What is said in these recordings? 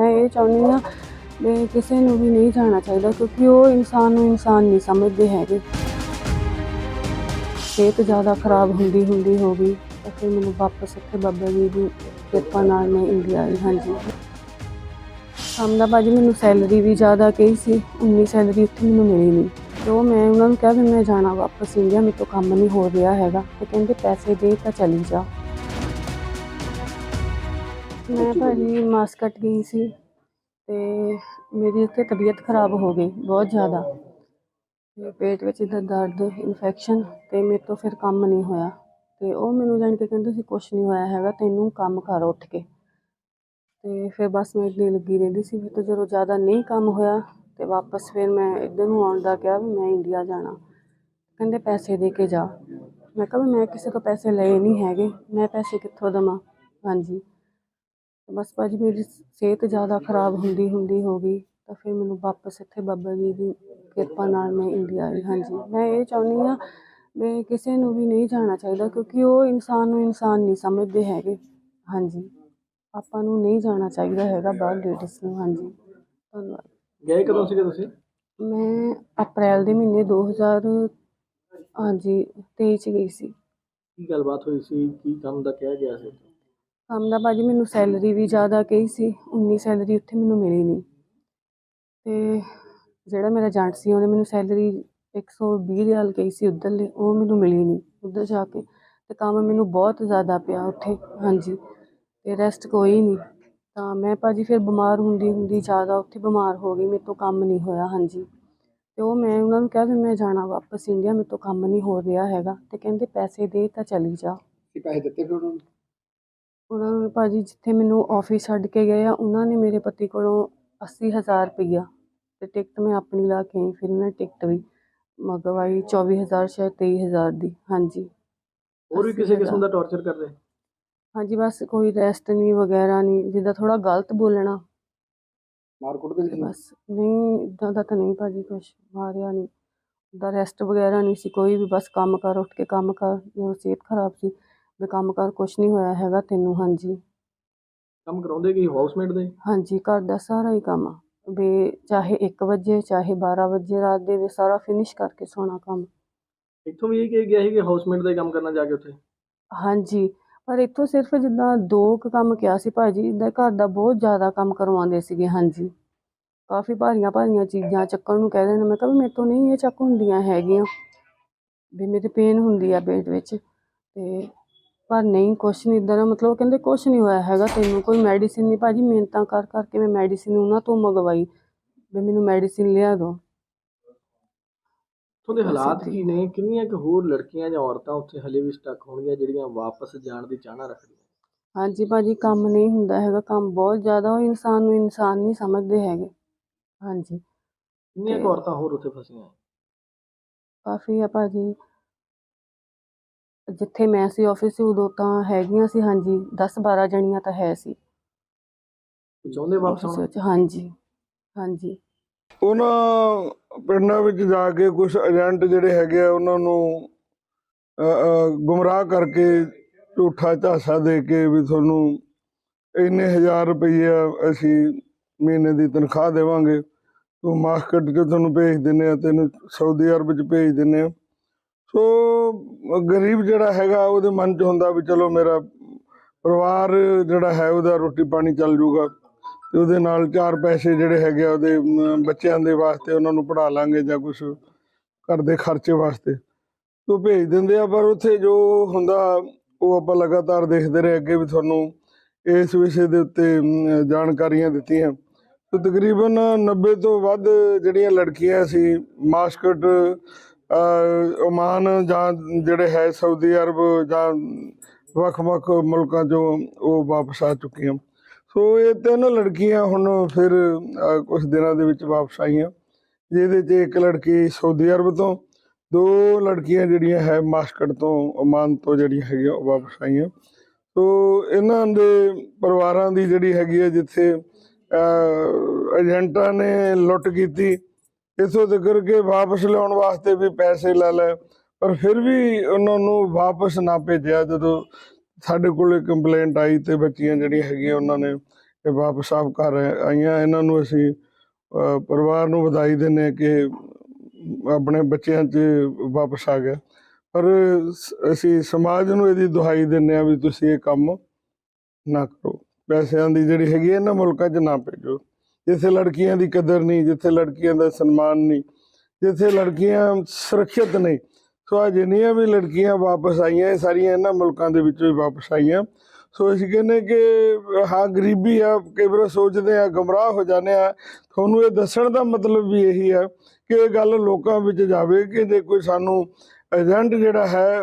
ਮੈਂ ਇਹ ਚਾਹੁੰਦੀ ਹਾਂ ਵੀ ਕਿਸੇ ਨੂੰ ਵੀ ਨਹੀਂ ਜਾਣਾ ਚਾਹੀਦਾ ਕਿਉਂਕਿ ਉਹ ਇਨਸਾਨ ਨੂੰ ਇਨਸਾਨ ਨਹੀਂ ਸਮਝਦੇ ਹੈਗੇ। ਸਿਹਤ ਜ਼ਿਆਦਾ ਖਰਾਬ ਹੁੰਦੀ ਹੁੰਦੀ ਹੋ ਗਈ ਤਾਂ ਮੈਨੂੰ ਵਾਪਸ ਇੱਥੇ ਬਾਬਾ ਜੀ ਦੀ ਕਿਰਪਾ ਨਾਲ ਮੈਂ ਇੰਡੀਆ ਆਈ, ਹਾਂਜੀ। ਕੰਮ ਦਾ ਭਾਜੀ ਮੈਨੂੰ ਸੈਲਰੀ ਵੀ ਜ਼ਿਆਦਾ ਕਹੀ ਸੀ, ਉਨੀ ਸੈਲਰੀ ਉੱਥੇ ਮੈਨੂੰ ਮਿਲੀ ਨਹੀਂ। ਤੇ ਉਹ ਮੈਂ ਉਹਨਾਂ ਨੂੰ ਕਿਹਾ ਵੀ ਮੈਂ ਜਾਣਾ ਵਾਪਸ ਇੰਡੀਆ, ਮੇਰੇ ਤੋਂ ਕੰਮ ਨਹੀਂ ਹੋ ਰਿਹਾ ਹੈਗਾ। ਤੇ ਕਹਿੰਦੇ ਪੈਸੇ ਦੇ ਤਾਂ ਚਲੀ ਜਾ। ਮੈਂ ਭਾਜੀ ਮਾਸਕਟ ਗਈ ਸੀ ਤੇ ਮੇਰੀ ਉੱਥੇ ਤਬੀਅਤ ਖਰਾਬ ਹੋ ਗਈ ਬਹੁਤ ਜ਼ਿਆਦਾ। ਤੇ ਪੇਟ ਵਿੱਚ ਦਾ ਦਰਦ ਇਨਫੈਕਸ਼ਨ ਤੇ ਮੇਰੇ ਤੋਂ ਫਿਰ ਕੰਮ ਨਹੀਂ ਹੋਇਆ। ਤੇ ਉਹ ਮੈਨੂੰ ਜਾਣ ਕੇ ਕਹਿੰਦੇ ਸੀ ਕੁਛ ਨਹੀਂ ਹੋਇਆ ਹੈਗਾ, ਤੈਨੂੰ ਕੰਮ ਕਰ ਉੱਠ ਕੇ। ਤੇ ਫਿਰ ਬਸ ਮੈਂ ਇੱਦਾਂ ਹੀ ਲੱਗੀ ਰਹਿੰਦੀ ਸੀ ਫਿਰ ਤਾਂ ਜਦੋਂ ਜ਼ਿਆਦਾ ਨਹੀਂ ਕੰਮ ਹੋਇਆ ਤੇ ਵਾਪਸ ਫਿਰ ਮੈਂ ਇੱਧਰ ਨੂੰ ਆਉਣ ਦਾ ਕਿਹਾ ਵੀ ਮੈਂ ਇੰਡੀਆ ਜਾਣਾ। ਕਹਿੰਦੇ ਪੈਸੇ ਦੇ ਕੇ ਜਾ। ਮੈਂ ਕਿਹਾ ਵੀ ਮੈਂ ਕਿਸੇ ਤੋਂ ਪੈਸੇ ਲਏ ਨਹੀਂ ਹੈਗੇ, ਮੈਂ ਪੈਸੇ ਕਿੱਥੋਂ ਦੇਵਾਂ? ਹਾਂਜੀ। ਬਸ ਭਾਜੀ ਮੇਰੀ ਸਿਹਤ ਜ਼ਿਆਦਾ ਖਰਾਬ ਹੁੰਦੀ ਹੁੰਦੀ ਹੋ ਗਈ ਤਾਂ ਫਿਰ ਮੈਨੂੰ ਵਾਪਸ ਇੱਥੇ ਬਾਬਾ ਜੀ ਦੀ ਕਿਰਪਾ ਨਾਲ ਮੈਂ ਇੰਡੀਆ ਆਈ। ਹਾਂਜੀ ਮੈਂ ਇਹ ਚਾਹੁੰਦੀ ਹਾਂ ਵੀ ਕਿਸੇ ਨੂੰ ਵੀ ਨਹੀਂ ਜਾਣਾ ਚਾਹੀਦਾ ਕਿਉਂਕਿ ਉਹ ਇਨਸਾਨ ਨੂੰ ਇਨਸਾਨ ਨਹੀਂ ਸਮਝਦੇ ਹੈਗੇ। ਹਾਂਜੀ ਆਪਾਂ ਨੂੰ ਨਹੀਂ ਜਾਣਾ ਚਾਹੀਦਾ ਹੈਗਾ ਬਾਹਰ ਲੇਡੀਜ਼ ਨੂੰ। ਹਾਂਜੀ ਧੰਨਵਾਦ। ਗਏ ਕਦੋਂ ਸੀਗੇ ਤੁਸੀਂ? ਮੈਂ ਅਪ੍ਰੈਲ ਦੇ ਮਹੀਨੇ 2000 ਹਾਂਜੀ 23 ਚ ਗਈ ਸੀ। ਕੀ ਗੱਲਬਾਤ ਹੋਈ ਸੀ? ਕੀ ਕੰਮ ਦਾ ਕਿਹਾ ਗਿਆ ਸੀ? ਕੰਮ ਦਾ ਭਾਜੀ ਮੈਨੂੰ ਸੈਲਰੀ ਵੀ ਜ਼ਿਆਦਾ ਕਹੀ ਸੀ, ਉਨੀ ਸੈਲਰੀ ਉੱਥੇ ਮੈਨੂੰ ਮਿਲੀ ਨਹੀਂ ਤੇ ਜਿਹੜਾ ਮੇਰਾ ਏਜੰਟ ਸੀ, ਉਹਨੇ ਮੈਨੂੰ ਸੈਲਰੀ 120 ਰਿਆਲ ਕਹੀ ਸੀ ਉੱਧਰਲੇ, ਉਹ ਮੈਨੂੰ ਮਿਲੀ ਨਹੀਂ ਉੱਧਰ ਜਾ ਕੇ। ਤੇ ਕੰਮ ਮੈਨੂੰ ਬਹੁਤ ਜ਼ਿਆਦਾ ਪਿਆ ਉੱਥੇ, ਹਾਂਜੀ। ਤੇ ਰੈਸਟ ਕੋਈ ਨਹੀਂ ਤਾਂ ਮੈਂ ਭਾਜੀ ਫਿਰ ਬਿਮਾਰ ਹੁੰਦੀ ਹੁੰਦੀ ਜ਼ਿਆਦਾ ਉੱਥੇ ਬਿਮਾਰ ਹੋ ਗਈ, ਮੇਰੇ ਤੋਂ ਕੰਮ ਨਹੀਂ ਹੋਇਆ, ਹਾਂਜੀ। ਤੇ ਉਹ ਮੈਂ ਉਹਨਾਂ ਨੂੰ ਕਿਹਾ ਵੀ ਮੈਂ ਜਾਣਾ ਵਾਪਸ ਇੰਡੀਆ, ਮੇਰੇ ਤੋਂ ਕੰਮ ਨਹੀਂ ਹੋ ਰਿਹਾ ਹੈਗਾ। ਤੇ ਕਹਿੰਦੇ ਪੈਸੇ ਦੇ ਤਾਂ ਚਲੀ ਜਾ। ਕੀ ਪੈਸੇ ਦਿੱਤੇ ਫਿਰ ਉਹਨਾਂ ਨੂੰ? ਉਹਨਾਂ ਨੂੰ ਭਾਜੀ ਜਿੱਥੇ ਮੈਨੂੰ ਆਫਿਸ ਛੱਡ ਕੇ ਗਏ ਆ ਉਹਨਾਂ ਨੇ ਮੇਰੇ ਪਤੀ ਕੋਲੋਂ 80000 ਰੁਪਈਆ ਤੇ ਟਿਕਟ ਮੈਂ ਆਪਣੀ ਲਾ ਕੇ ਆਈ ਫਿਰ ਉਹਨਾਂ ਨੇ ਟਿਕਟ ਵੀ ਮੰਗਵਾਈ 24000 ਸ਼ਾਇਦ 23000 ਦੀ ਹਾਂਜੀ। ਹੋਰ ਵੀ ਕਿਸੇ ਕਿਸਮ ਦਾ ਟੌਰਚਰ ਕਰਦੇ? ਹਾਂਜੀ ਬਸ ਕੋਈ ਰੈਸਟ ਨਹੀਂ ਵਗੈਰਾ ਨਹੀਂ ਜਿੱਦਾਂ ਥੋੜਾ ਗਲਤ ਬੋਲਣਾ। ਮਾਰ ਕੁੱਟਦੇ ਤੇ ਬਸ ਨਹੀਂ ਇਦਾਂ ਦਾ ਤਾਂ ਨਹੀਂ ਭਾਜੀ ਕੁਛ ਮਾਰਿਆ ਨਹੀਂ ਦਾ ਰੈਸਟ ਵਗੈਰਾ ਨਹੀਂ ਸੀ ਕੋਈ ਵੀ ਬਸ ਕੰਮ ਕਰ ਉੱਠ ਕੇ ਕੰਮ ਕਰ ਜਦੋਂ ਸਿਹਤ ਖਰਾਬ ਸੀ ਵੀ ਕੰਮ ਕਰ ਕੁਛ ਨਹੀਂ ਹੋਇਆ ਹੈਗਾ ਤੈਨੂੰ ਹਾਂਜੀ। ਕੰਮ ਕਰਾਉਂਦੇ ਕੀ ਹਾਊਸਮੇਟ ਦੇ? ਹਾਂਜੀ ਘਰ ਦਾ ਸਾਰਾ ਹੀ ਕੰਮ ਵੀ ਚਾਹੇ 1 ਵਜੇ ਚਾਹੇ 12 ਵਜੇ ਰਾਤ ਦੇ ਵੀ ਸਾਰਾ ਫਿਨਿਸ਼ ਕਰਕੇ ਸੋਣਾ ਕੰਮ। ਇੱਥੋਂ ਵੀ ਇਹ ਕਿਹਾ ਗਿਆ ਸੀ ਕਿ ਹਾਊਸਮੇਟ ਦਾ ਹੀ ਕੰਮ ਕਰਨਾ ਜਾ ਕੇ ਉੱਥੇ? ਹਾਂਜੀ ਪਰ ਇੱਥੋਂ ਸਿਰਫ ਜਿੱਦਾਂ ਦੋ ਕੁ ਕੰਮ ਕਿਹਾ ਸੀ ਭਾਜੀ ਇਦਾਂ ਘਰ ਦਾ ਬਹੁਤ ਜ਼ਿਆਦਾ ਕੰਮ ਕਰਵਾਉਂਦੇ ਸੀਗੇ ਹਾਂਜੀ। ਕਾਫੀ ਭਾਰੀਆਂ ਭਾਰੀਆਂ ਚੀਜ਼ਾਂ ਚੱਕਣ ਨੂੰ ਕਹਿ ਦੇਣ ਮੈਂ ਕਿਹਾ ਵੀ ਮੇਰੇ ਤੋਂ ਨਹੀਂ ਇਹ ਚੱਕ ਹੁੰਦੀਆਂ ਹੈਗੀਆਂ। ਵੀ ਮੇਰੇ ਪੇਨ ਹੁੰਦੀ ਆ ਪੇਟ ਵਿੱਚ। ਤੇ ਪਰ ਨਹੀਂ ਕੁਛ ਨਹੀਂ ਇਦਾਂ ਦਾ ਮਤਲਬ ਉਹ ਕਹਿੰਦੇ ਕੁਛ ਨਹੀਂ ਹੋਇਆ ਹੈਗਾ ਤੈਨੂੰ ਕੋਈ ਮੈਡੀਸਿਨ ਨਹੀਂ। ਭਾਜੀ ਮਿਹਨਤਾਂ ਕਰ ਕਰਕੇ ਮੈਂ ਮੈਡੀਸਿਨ ਉਹਨਾਂ ਤੋਂ ਮੰਗਵਾਈ ਵੀ ਮੈਨੂੰ ਮੈਡੀਸਿਨ ਲਿਆ ਦਿਓ। ਉੱਥੋਂ ਦੇ ਹਾਲਾਤ। ਕੀ ਨੇ? ਕਿੰਨੀਆਂ ਕੁ ਹੋਰ ਲੜਕੀਆਂ ਜਾਂ ਔਰਤਾਂ ਉੱਥੇ ਹਲੇ ਵੀ ਸਟਕ ਹੋਣਗੀਆਂ ਜਿਹੜੀਆਂ ਵਾਪਸ ਜਾਣ ਦੀ ਚਾਹਨਾ ਰੱਖਦੀਆਂ? ਹਾਂਜੀ ਭਾਜੀ ਕੰਮ ਨਹੀਂ ਹੁੰਦਾ ਹੈਗਾ ਕੰਮ ਬਹੁਤ ਜ਼ਿਆਦਾ ਉਹ ਇਨਸਾਨ ਨੂੰ ਇਨਸਾਨ ਨਹੀਂ ਸਮਝਦੇ ਹੈਗੇ। ਹਾਂਜੀ। ਕਿੰਨੀਆਂ ਕੁ ਔਰਤਾਂ ਹੋਰ ਉੱਥੇ ਫਸੀਆਂ? ਕਾਫੀ ਆ ਭਾਜੀ। ਜਿੱਥੇ ਮੈਂ ਸੀ ਆਫਿਸ 'ਚ ਉਦੋਂ ਤਾਂ ਹੈਗੀਆਂ ਸੀ ਹਾਂਜੀ 10 12 ਜਣੀਆਂ ਤਾਂ ਹੈ ਸੀ। ਚਾਹੁੰਦੇ ਵਾਪਸ ਆਫਿਸ ਆਉਣਾ? ਵਿੱਚ ਹਾਂਜੀ ਹਾਂਜੀ। ਉਹਨਾਂ ਪਿੰਡਾਂ ਵਿੱਚ ਜਾ ਕੇ ਕੁਝ ਏਜੰਟ ਜਿਹੜੇ ਹੈਗੇ ਆ ਉਹਨਾਂ ਨੂੰ ਗੁੰਮਰਾਹ ਕਰਕੇ ਝੂਠਾ ਝਾਸਾ ਦੇ ਕੇ ਵੀ ਤੁਹਾਨੂੰ ਇੰਨੇ ਹਜ਼ਾਰ ਰੁਪਈਆ ਅਸੀਂ ਮਹੀਨੇ ਦੀ ਤਨਖਾਹ ਦੇਵਾਂਗੇ। ਤੂੰ ਮਾਸਕਟ 'ਚ ਤੁਹਾਨੂੰ ਭੇਜ ਦਿੰਨੇ ਆ ਤੈਨੂੰ ਸਾਊਦੀ ਅਰਬ 'ਚ ਭੇਜ ਦਿੰਨੇ ਆ। ਸੋ ਗਰੀਬ ਜਿਹੜਾ ਹੈਗਾ, ਉਹਦੇ ਮਨ 'ਚ ਹੁੰਦਾ ਵੀ ਚਲੋ ਮੇਰਾ ਪਰਿਵਾਰ ਜਿਹੜਾ ਹੈ, ਉਹਦਾ ਰੋਟੀ ਪਾਣੀ ਚੱਲ ਜੂਗਾ ਤੇ ਉਹਦੇ ਨਾਲ ਚਾਰ ਪੈਸੇ ਜਿਹੜੇ ਹੈਗੇ ਆ, ਉਹਦੇ ਬੱਚਿਆਂ ਦੇ ਵਾਸਤੇ ਉਹਨਾਂ ਨੂੰ ਪੜ੍ਹਾ ਲਾਂਗੇ ਜਾਂ ਕੁਝ ਘਰ ਦੇ ਖਰਚੇ ਵਾਸਤੇ। ਤੋਂ ਭੇਜ ਦਿੰਦੇ ਆ, ਪਰ ਉੱਥੇ ਜੋ ਹੁੰਦਾ, ਉਹ ਆਪਾਂ ਲਗਾਤਾਰ ਦੇਖਦੇ ਰਹੇ ਅੱਗੇ ਵੀ ਤੁਹਾਨੂੰ ਇਸ ਵਿਸ਼ੇ ਦੇ ਉੱਤੇ ਜਾਣਕਾਰੀਆਂ ਦਿੱਤੀਆਂ। ਤੇ ਤਕਰੀਬਨ 90 ਤੋਂ ਵੱਧ ਜਿਹੜੀਆਂ ਲੜਕੀਆਂ ਸੀ, ਮਾਸਕਟ ਓਮਾਨ ਜਾਂ ਜਿਹੜੇ ਹੈ ਸਾਊਦੀ ਅਰਬ ਜਾਂ ਵੱਖ-ਵੱਖ ਮੁਲਕਾਂ ਚੋਂ ਉਹ ਵਾਪਸ ਆ ਚੁੱਕੀਆਂ। ਸੋ ਇਹ ਤਿੰਨ ਲੜਕੀਆਂ ਹੁਣ ਫਿਰ ਅ, ਕੁਝ ਦਿਨਾਂ ਦੇ ਵਿੱਚ ਵਾਪਸ ਆਈਆਂ। ਜਿਹਦੇ 'ਚ ਇੱਕ ਲੜਕੀ ਸਾਊਦੀ ਅਰਬ ਤੋਂ ਦੋ ਲੜਕੀਆਂ ਜਿਹੜੀਆਂ ਹੈ ਮਾਸਕਟ ਤੋਂ ਓਮਾਨ ਤੋਂ ਜਿਹੜੀਆਂ ਹੈਗੀਆਂ ਉਹ ਵਾਪਸ ਆਈਆਂ। ਸੋ ਇਹਨਾਂ ਦੇ ਪਰਿਵਾਰਾਂ ਦੀ ਜਿਹੜੀ ਹੈਗੀ ਹੈ ਜਿੱਥੇ ਏਜੰਟਾਂ ਨੇ ਲੁੱਟ ਕੀਤੀ ਇਥੋਂ ਤੱਕ ਕਿ ਵਾਪਸ ਲਿਆਉਣ ਵਾਸਤੇ ਵੀ ਪੈਸੇ ਲੈ ਲਏ, ਪਰ ਫਿਰ ਵੀ ਉਹਨਾਂ ਨੂੰ ਵਾਪਸ ਨਾ ਭੇਜਿਆ। ਜਦੋਂ ਸਾਡੇ ਕੋਲ ਕੰਪਲੇਂਟ ਆਈ ਤੇ ਬੱਚੀਆਂ ਜਿਹੜੀਆਂ ਹੈਗੀਆਂ ਉਹਨਾਂ ਨੇ ਇਹ ਵਾਪਸ ਆਪ ਕਰ ਆਈਆਂ। ਇਹਨਾਂ ਨੂੰ ਅਸੀਂ ਪਰਿਵਾਰ ਨੂੰ ਵਧਾਈ ਦਿੰਦੇ ਹਾਂ ਕਿ ਆਪਣੇ ਬੱਚਿਆਂ 'ਚ ਵਾਪਸ ਆ ਗਿਆ। ਪਰ ਅਸੀਂ ਸਮਾਜ ਨੂੰ ਇਹਦੀ ਦੁਹਾਈ ਦਿੰਦੇ ਹਾਂ ਵੀ ਤੁਸੀਂ ਇਹ ਕੰਮ ਨਾ ਕਰੋ। ਪੈਸਿਆਂ ਦੀ ਜਿਹੜੀ ਹੈਗੀ ਇਹਨਾਂ ਮੁਲਕਾਂ 'ਚ ਨਾ ਭੇਜੋ। ਜਿੱਥੇ ਲੜਕੀਆਂ ਦੀ ਕਦਰ ਨਹੀਂ, ਜਿੱਥੇ ਲੜਕੀਆਂ ਦਾ ਸਨਮਾਨ ਨਹੀਂ, ਜਿੱਥੇ ਲੜਕੀਆਂ ਸੁਰੱਖਿਅਤ ਨਹੀਂ ਸੋ ਆ ਜਿੰਨੀਆਂ ਵੀ ਲੜਕੀਆਂ ਵਾਪਸ ਆਈਆਂ, ਇਹ ਸਾਰੀਆਂ ਇਹਨਾਂ ਮੁਲਕਾਂ ਦੇ ਵਿੱਚੋਂ ਹੀ ਵਾਪਸ ਆਈਆਂ। ਸੋ ਅਸੀਂ ਕਹਿੰਦੇ ਕਿ ਹਾਂ, ਗਰੀਬੀ ਆ, ਕਈ ਵਾਰ ਸੋਚਦੇ ਆ, ਗਮਰਾਹ ਹੋ ਜਾਂਦੇ ਆ। ਤੁਹਾਨੂੰ ਇਹ ਦੱਸਣ ਦਾ ਮਤਲਬ ਵੀ ਇਹੀ ਆ ਕਿ ਇਹ ਗੱਲ ਲੋਕਾਂ ਵਿੱਚ ਜਾਵੇ ਕਿ ਜੇ ਕੋਈ ਸਾਨੂੰ ਏਜੰਟ ਜਿਹੜਾ ਹੈ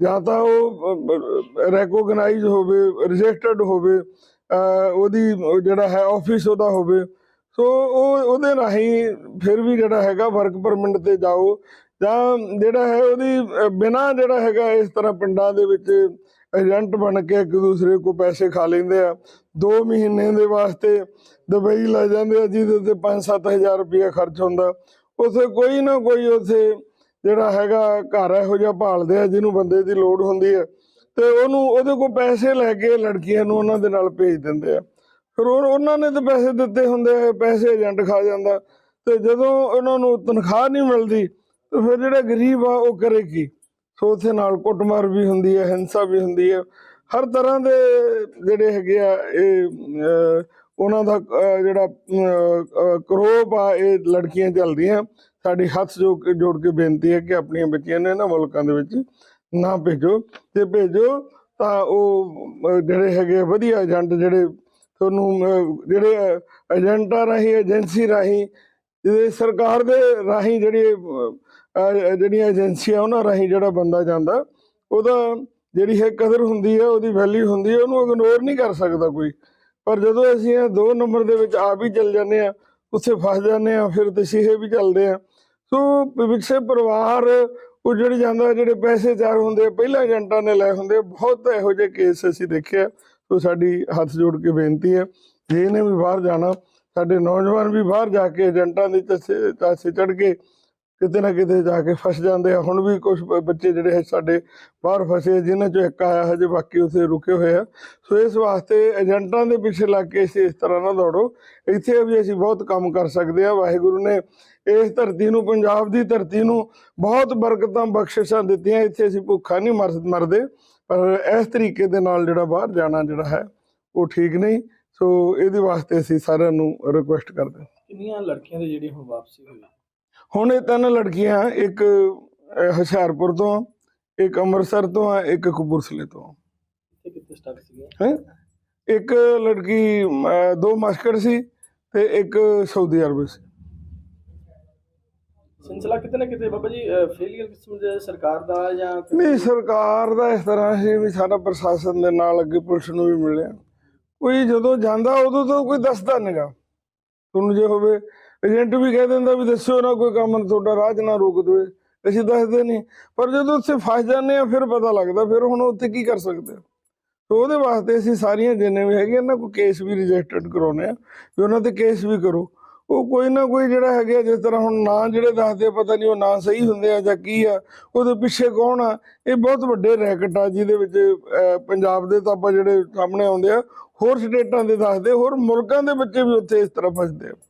ਜਾਂ ਤਾਂ ਉਹ ਰੈਕੋਗਨਾਈਜ਼ ਹੋਵੇ ਰਜਿਸਟਰਡ ਹੋਵੇ। ਉਹਦੀ ਜਿਹੜਾ ਹੈ ਆਫਿਸ ਉਹਦਾ ਹੋਵੇ। ਸੋ ਉਹ ਉਹਦੇ ਰਾਹੀਂ ਫਿਰ ਵੀ ਜਿਹੜਾ ਹੈਗਾ ਵਰਕ ਪਰਮਿਟ ਤੇ ਜਾਓ। ਜਾਂ ਜਿਹੜਾ ਹੈ ਉਹਦੀ ਅਹ, ਬਿਨਾਂ ਜਿਹੜਾ ਹੈਗਾ ਇਸ ਤਰ੍ਹਾਂ ਪਿੰਡਾਂ ਦੇ ਵਿੱਚ ਏਜੰਟ ਬਣ ਕੇ ਇੱਕ ਦੂਸਰੇ ਕੋ ਪੈਸੇ ਖਾ ਲੈਂਦੇ ਆ। 2 ਮਹੀਨੇ ਦੇ ਵਾਸਤੇ ਦੁਬਈ ਲੈ ਜਾਂਦੇ ਆ ਜਿਹਦੇ ਤੇ 5-7000 ਰੁਪਏ ਖਰਚ ਹੁੰਦਾ। ਉਥੇ ਕੋਈ ਨਾ ਕੋਈ ਉਥੇ ਜਿਹੜਾ ਹੈਗਾ ਘਰ ਇਹੋ ਜਿਹਾ ਭਾਲਦੇ ਆ ਜਿਹਨੂੰ ਬੰਦੇ ਦੀ ਲੋੜ ਹੁੰਦੀ ਹੈ ਤੇ ਉਹਨੂੰ, ਉਹਦੇ ਕੋਲ ਪੈਸੇ ਲੈ ਕੇ ਲੜਕੀਆਂ ਨੂੰ ਉਹਨਾਂ ਦੇ ਨਾਲ ਭੇਜ ਦਿੰਦੇ ਆ। ਫਿਰ ਉਹ- ਉਹਨਾਂ ਨੇ ਤਾਂ ਪੈਸੇ ਦਿੱਤੇ ਹੁੰਦੇ ਆ, ਪੈਸੇ ਏਜੰਟ ਖਾ ਜਾਂਦਾ। ਤੇ ਜਦੋਂ ਉਹਨਾਂ ਨੂੰ ਤਨਖਾਹ ਨਹੀਂ ਮਿਲਦੀ, ਤੇ ਫਿਰ ਜਿਹੜਾ ਗਰੀਬ ਆ, ਉਹ ਕਰੇ ਕੀ? ਸੋ ਉੱਥੇ ਨਾਲ ਕੁੱਟਮਾਰ ਵੀ ਹੁੰਦੀ ਹੈ ਹਿੰਸਾ ਵੀ ਹੁੰਦੀ ਹੈ ਹਰ ਤਰ੍ਹਾਂ ਦੇ ਜਿਹੜੇ ਹੈਗੇ ਆ, ਇਹ ਉਹਨਾਂ ਦਾ ਜਿਹੜਾ ਕਰੋਪ ਆ, ਇਹ ਲੜਕੀਆਂ ਚੱਲਦੀਆਂ। ਸਾਡੀ ਹੱਥ ਜੋ ਜੋੜ ਕੇ ਬੇਨਤੀ ਹੈ ਕਿ ਆਪਣੀਆਂ ਬੱਚੀਆਂ ਨੇ ਇਹਨਾਂ ਮੁਲਕਾਂ ਦੇ ਵਿੱਚ ਨਾ ਭੇਜੋ। ਤੇ ਭੇਜੋ, ਤਾਂ ਉਹ ਜਿਹੜੇ ਹੈਗੇ ਆ ਵਧੀਆ ਏਜੰਟ ਜਿਹੜੇ ਤੁਹਾਨੂੰ ਜਿਹੜੇ ਏਜੰਟਾਂ ਰਾਹੀਂ, ਏਜੰਸੀ ਰਾਹੀਂ, ਜਿਹੜੇ ਸਰਕਾਰ ਦੇ ਰਾਹੀਂ ਜਿਹੜੀ ਜਿਹੜੀਆਂ ਏਜੰਸੀਆਂ ਉਹਨਾਂ ਰਾਹੀਂ ਜਿਹੜਾ ਬੰਦਾ ਜਾਂਦਾ, ਉਹਦਾ ਜਿਹੜੀ ਹੈ ਕਦਰ ਹੁੰਦੀ ਹੈ, ਉਹਦੀ ਵੈਲਿਊ ਹੁੰਦੀ ਹੈ, ਉਹਨੂੰ ਇਗਨੋਰ ਨਹੀਂ ਕਰ ਸਕਦਾ ਕੋਈ। ਪਰ ਜਦੋਂ ਅਸੀਂ ਇਹ ਦੋ ਨੰਬਰ ਦੇ ਵਿੱਚ ਆਪ ਹੀ ਚੱਲ ਜਾਂਦੇ ਆ ਉੱਥੇ ਫਸ ਜਾਂਦੇ ਆ ਫਿਰ ਤਸ਼ੀਹੇ ਵੀ ਚੱਲਦੇ ਆ ਸੋ ਵਿਕਸੇ ਪਰਿਵਾਰ ਉਜੜ ਜਾਂਦਾ ਜਿਹੜੇ ਪੈਸੇ ਚਾਰ ਹੁੰਦੇ ਆ, ਪਹਿਲਾਂ ਏਜੰਟਾਂ ਨੇ ਲਏ ਹੁੰਦੇ ਬਹੁਤ ਇਹੋ ਜਿਹੇ ਕੇਸ ਅਸੀਂ ਦੇਖਿਆ ਸੋ ਸਾਡੀ ਹੱਥ ਜੋੜ ਕੇ ਬੇਨਤੀ ਹੈ ਜੇ ਇਹਨੇ ਵੀ ਬਾਹਰ ਜਾਣਾ ਸਾਡੇ ਨੌਜਵਾਨ ਵੀ ਬਾਹਰ ਜਾ ਕੇ ਏਜੰਟਾਂ ਦੇ ਚਾਸੇ ਚਾਸੇ ਚੜ ਕੇ ਕਿਤੇ ਨਾ ਕਿਤੇ ਜਾ ਕੇ ਫਸ ਜਾਂਦੇ ਆ। ਹੁਣ ਵੀ ਕੁਝ ਬੱਚੇ ਜਿਹੜੇ ਹੈ ਸਾਡੇ ਬਾਹਰ ਫਸੇ ਆ, ਜਿਨ੍ਹਾਂ ਚੋਂ ਇੱਕ ਆਇਆ ਹਜੇ ਬਾਕੀ ਉਥੇ ਰੁਕੇ ਹੋਏ ਆ। ਸੋ ਇਸ ਵਾਸਤੇ ਏਜੰਟਾਂ ਦੇ ਪਿੱਛੇ ਲੱਗ ਕੇ ਅਸੀਂ ਇਸ ਤਰ੍ਹਾਂ ਨਾ ਦੌੜੋ। ਇੱਥੇ ਵੀ ਅਸੀਂ ਬਹੁਤ ਕੰਮ ਕਰ ਸਕਦੇ ਆ। ਵਾਹਿਗੁਰੂ ਨੇ ਇਸ ਧਰਤੀ ਨੂੰ ਪੰਜਾਬ ਦੀ ਧਰਤੀ ਨੂੰ ਬਹੁਤ ਬਰਕਤਾਂ ਬਖਸ਼ਿਸ਼ਾਂ ਦਿੱਤੀਆਂ। ਇੱਥੇ ਅਸੀਂ ਭੁੱਖਾ ਨਹੀਂ ਮਰ ਮਰਦੇ ਪਰ ਇਸ ਤਰੀਕੇ ਦੇ ਨਾਲ ਜਿਹੜਾ ਬਾਹਰ ਜਾਣਾ ਜਿਹੜਾ ਹੈ ਉਹ ਠੀਕ ਨਹੀਂ। ਸੋ ਇਹਦੇ ਵਾਸਤੇ ਅਸੀਂ ਸਾਰਿਆਂ ਨੂੰ ਰਿਕੁਐਸਟ ਕਰਦੇ ਹਾਂ। ਕਿੰਨੀਆਂ ਲੜਕੀਆਂ ਦੀ ਜਿਹੜੀ ਹੁਣ ਵਾਪਸੀ ਹੋਈ ਹੁਣ ਇਹ ਤਿੰਨ ਲੜਕੀਆਂ ਇੱਕ ਹੁਸ਼ਿਆਰਪੁਰ ਤੋਂ ਇੱਕ ਅੰਮ੍ਰਿਤਸਰ ਤੋਂ ਆ ਇੱਕ ਕਪੂਰਥਲੇ ਤੋਂ। ਹੈਂ? ਇੱਕ ਲੜਕੀ ਦੋ ਮਸਕਟ ਸੀ ਤੇ ਇੱਕ ਸਾਊਦੀ ਅਰਬ ਸੀ। ਸਿਲਸਿਲਾ ਕਿਤੇ ਨਾ ਕਿਤੇ ਬਾਬਾ ਜੀ ਫੇਲੀਅਰ ਕਿਸਮ ਦੇ ਸਰਕਾਰ ਦਾ ਜਾਂ ਨਹੀਂ ਸਰਕਾਰ ਦਾ ਇਸ ਤਰ੍ਹਾਂ ਸੀ ਵੀ ਸਾਡਾ ਪ੍ਰਸ਼ਾਸਨ ਦੇ ਨਾਲ ਅੱਗੇ ਪੁਲਿਸ ਨੂੰ ਵੀ ਮਿਲਿਆ। ਕੋਈ ਜਦੋਂ ਜਾਂਦਾ ਉਦੋਂ ਤਾਂ ਕੋਈ ਦੱਸਦਾ ਨਹੀਂਗਾ ਤੁਹਾਨੂੰ ਜੇ ਹੋਵੇ ਏਜੰਟ ਵੀ ਕਹਿ ਦਿੰਦਾ ਵੀ ਦੱਸਿਓ ਨਾ ਕੋਈ ਕੰਮ ਤੁਹਾਡਾ ਰਾਹ 'ਚ ਨਾ ਰੋਕ ਦੇਵੇ ਅਸੀਂ ਦੱਸਦੇ ਨਹੀਂ। ਪਰ ਜਦੋਂ ਉੱਥੇ ਫਸ ਜਾਂਦੇ ਆ ਫਿਰ ਪਤਾ ਲੱਗਦਾ ਫਿਰ ਹੁਣ ਉੱਥੇ ਕੀ ਕਰ ਸਕਦੇ ਆ ਸੋ ਉਹਦੇ ਵਾਸਤੇ ਅਸੀਂ ਸਾਰੀਆਂ ਜਿੰਨੇ ਵੀ ਹੈਗੇ ਨਾ ਕੋਈ ਕੇਸ ਵੀ ਰਜਿਸਟਰਡ ਕਰਾਉਣੇ ਆ ਵੀ ਉਹਨਾਂ ਤੇ ਕੇਸ ਵੀ ਕਰੋ। ਉਹ ਕੋਈ ਨਾ ਕੋਈ ਜਿਹੜਾ ਹੈਗਾ ਜਿਸ ਤਰ੍ਹਾਂ ਹੁਣ ਨਾਂ ਜਿਹੜੇ ਦੱਸਦੇ ਆ, ਪਤਾ ਨਹੀਂ ਉਹ ਨਾਂ ਸਹੀ ਹੁੰਦੇ ਆ ਜਾਂ ਕੀ ਆ ਉਹਦੇ ਪਿੱਛੇ ਕੌਣ ਆ? ਇਹ ਬਹੁਤ ਵੱਡੇ ਰੈਕਟ ਆ ਜਿਹਦੇ ਵਿੱਚ ਪੰਜਾਬ ਦੇ ਤਾਂ ਆਪਾਂ ਜਿਹੜੇ ਸਾਹਮਣੇ ਆਉਂਦੇ ਆ ਹੋਰ ਸਟੇਟਾਂ ਦੇ ਦੱਸਦੇ ਹੋਰ ਮੁਲਕਾਂ ਦੇ ਬੱਚੇ ਵੀ ਉੱਥੇ ਇਸ ਤਰ੍ਹਾਂ ਫਸਦੇ ਆ।